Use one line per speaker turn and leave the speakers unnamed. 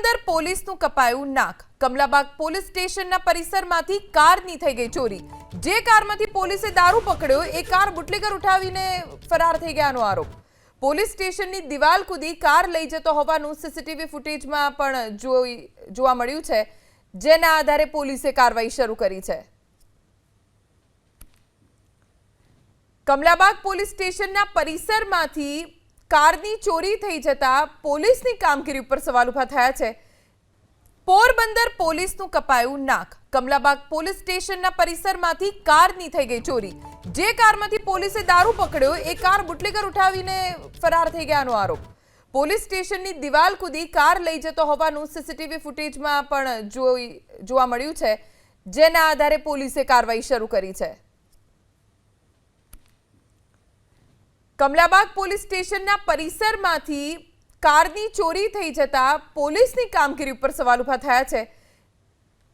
પોરબંદર પોલીસનું કપાયું નાક. કમલાબાગ પોલીસ સ્ટેશનના પરિસરમાંથી કારની થઈ ગઈ ચોરી. જે કારમાંથી પોલીસે દારૂ પકડ્યો, એ કાર બુટલેગર ઉઠાવીને ફરાર થઈ ગયાનો આરોપ. પોલીસ સ્ટેશનની દિવાલ કૂદી કાર લઈ જતો હોવાનું સીસીટીવી ફૂટેજમાં પણ જોવા મળ્યું છે. જેના આધારે પોલીસે કાર્યવાહી શરૂ કરી છે. કમલાબાગ પોલીસ સ્ટેશનના પરિસરમાંથી કારની ચોરી થઈ જતા પોલીસની કામગીરી ઉપર સવાલ ઊભા થયા છે. પોરબંદર પોલીસનું કપાયું નાક. કમલાબાગ પોલીસ સ્ટેશનના પરિસરમાંથી કારની થઈ ગઈ ચોરી. જે કારમાંથી પોલીસે દારૂ પકડ્યો, એ કાર બુટલેગર ઉઠાવીને ફરાર થઈ ગયાનો આરોપ. પોલીસ સ્ટેશનની દિવાલ કૂદી કાર લઈ જતો હોવાનું સીસીટીવી ફૂટેજમાં પણ જોઈ જોવા મળ્યું છે. જેના આધારે પોલીસે કાર્યવાહી શરૂ કરી છે. કમલાબાગ પોલીસ સ્ટેશનના પરિસરમાંથી કારની ચોરી થઈ જતા પોલીસની કામગીરી ઉપર સવાલ ઊભા થયા છે.